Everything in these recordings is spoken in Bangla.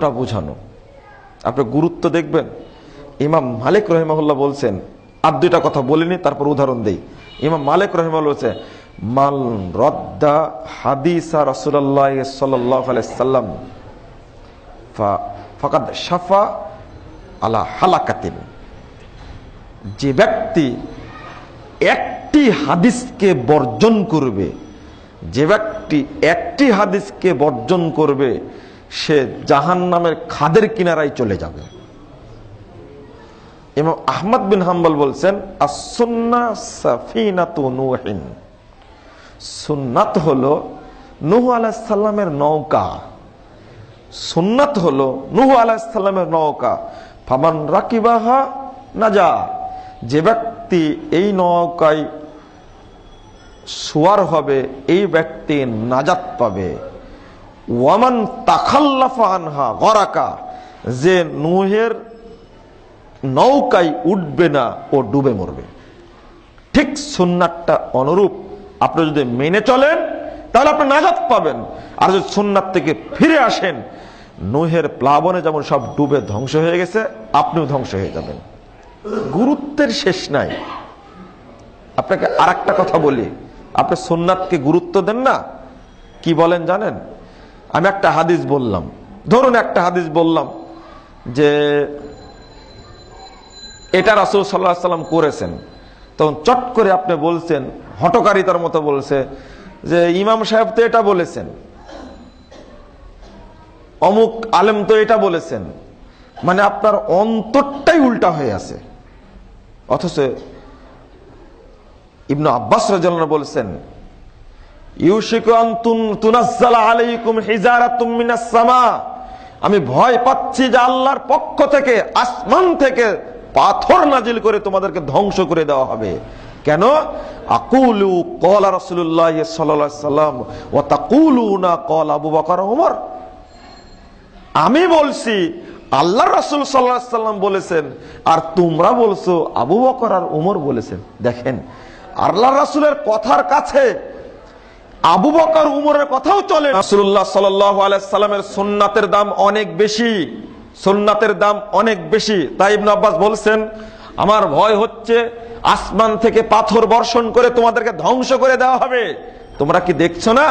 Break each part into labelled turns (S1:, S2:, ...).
S1: টা বোঝানো। আপনি গুরুত্ব দেখবেন। ইমাম মালিক রহিমাহুল্লাহ বলছেন, আর দুইটা কথা বলিনি তারপর উদাহরণ দেই। ইমাম মালিক রহিমাহুল্লাহ বলছে মাল রদ্দা হাদিসা রসুল্লাহ সাল্লাম ফাকাদ সাফা আলা হালাকাতিন। যে ব্যক্তি একটি হাদিসকে বর্জন করবে, যে ব্যক্তি একটি হাদিসকে বর্জন করবে সে জাহান নামের খাদের কিনারায় চলে যাবে। এবং আহমদ বিন হাম্বল বলছেন আসন্না সাফিনাতু সুন্নাত হলো নুহ আলাহিসাল্লামের নৌকা। সুন্নাত হলো নুহ আলাহিসাল্লামের নৌকা। ফামান রাকিবাহা নাজা। যে ব্যক্তি এই নৌকায় সুয়ার হবে, এই ব্যক্তি নাজাত পাবে। ওয়ামান তাখাল্লাফা আনহা গরাকা, যে নুহের নৌকায় উঠবে না ও ডুবে মরবে। ঠিক সুন্নাতটা অনুরূপ। আপনি যদি মেনে চলেন, তাহলে আপনি নাজাত পাবেন। আর যদি সুন্নাত থেকে ফিরে আসেন, নুহের প্লাবনে যেমন সব ডুবে ধ্বংস হয়ে গেছে, আপনিও ধ্বংস হয়ে যাবেন। গুরুত্বের শেষ নাই। আপনাকে আর কথা বলি। আপনি সোননাথকে গুরুত্ব দেন না? কি বলেন জানেন? আমি একটা হাদিস বললাম। ধরুন একটা হাদিস বললাম যে এটা রাসুল সাল্লাহ সাল্লাম করেছেন। তখন চট করে আপনি বলছেন হটকারিতার মতো বলছে যে ইমাম সাহেব তো এটা বলেছেন। অমুক আলেম তো এটা বলেছেন। মানে আপনার অন্তরটাই উল্টা হয়ে আছে। অথচ ইবনু আব্বাস রাজন বলছেন আমি ভয় পাচ্ছি যে আল্লাহর পক্ষ থেকে, আসমান থেকে পাথর নাজিল করে তোমাদেরকে ধ্বংস করে দেওয়া হবে। কেন? আকুলু কলা রসুল্লাহ সাল্লাম ও তাকুলু না কল আবু বকর ওমর আমি বলছি আল্লাহ রাসুল সাল্লাহ সাল্লাম বলেছেন, আর তোমরা বলছো আবু বকর আর উমর বলেছেন। দেখেন আল্লাহ রাসুলের কথার কাছে আবু বকর উমরের কথাও চলে। রাসুল্লাহ সাল্লামের সোননাথের দাম অনেক বেশি। সোননাথের দাম অনেক বেশি। তাই আব্বাস বলছেন, আমার ভয় হচ্ছে আসমান থেকে পাথর বর্ষণ করে তোমাদেরকে ধ্বংস করে দেওয়া হবে। তোমরা কি দেখছ না?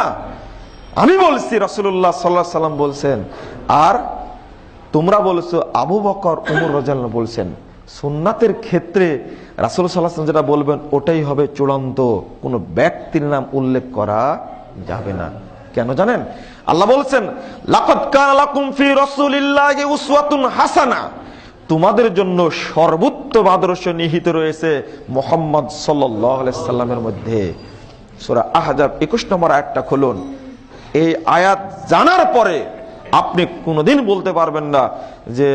S1: আমি বলছি রসুল্লাহ সাল্লাহ সাল্লাম বলছেন, আর তোমরা বলছো আবু বকর উমর রাজাল বলছেন সুন্নাতের ক্ষেত্রে রাসুল সাল্লাহ যেটা বলবেন, ওটাই হবে চূড়ান্ত। কোন ব্যক্তির নাম উল্লেখ করা যাবে না। কেন জানেন? আল্লাহ বলছেন হাসানা। তোমাদের জন্য সর্বোত্তম আদর্শ নিহিত রয়েছে মোহাম্মদ সাল্লামের মধ্যে। সূরা আহজাব 21 নম্বর আয়াতটা খুলুন। এই আয়াত জানার পরে আপনি কোনোদিন বলতে পারবেন না যে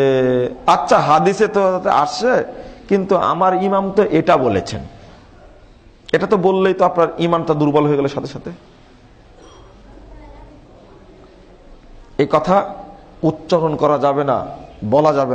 S1: আচ্ছা হাদিসে তো আসছে, কিন্তু আমার ইমাম তো এটা বলেছেন। এটা তো বললেই তো আপনার ইমানটা দুর্বল হয়ে গেল সাথে সাথে। এই কথা উচ্চারণ করা যাবে না, বলা যাবে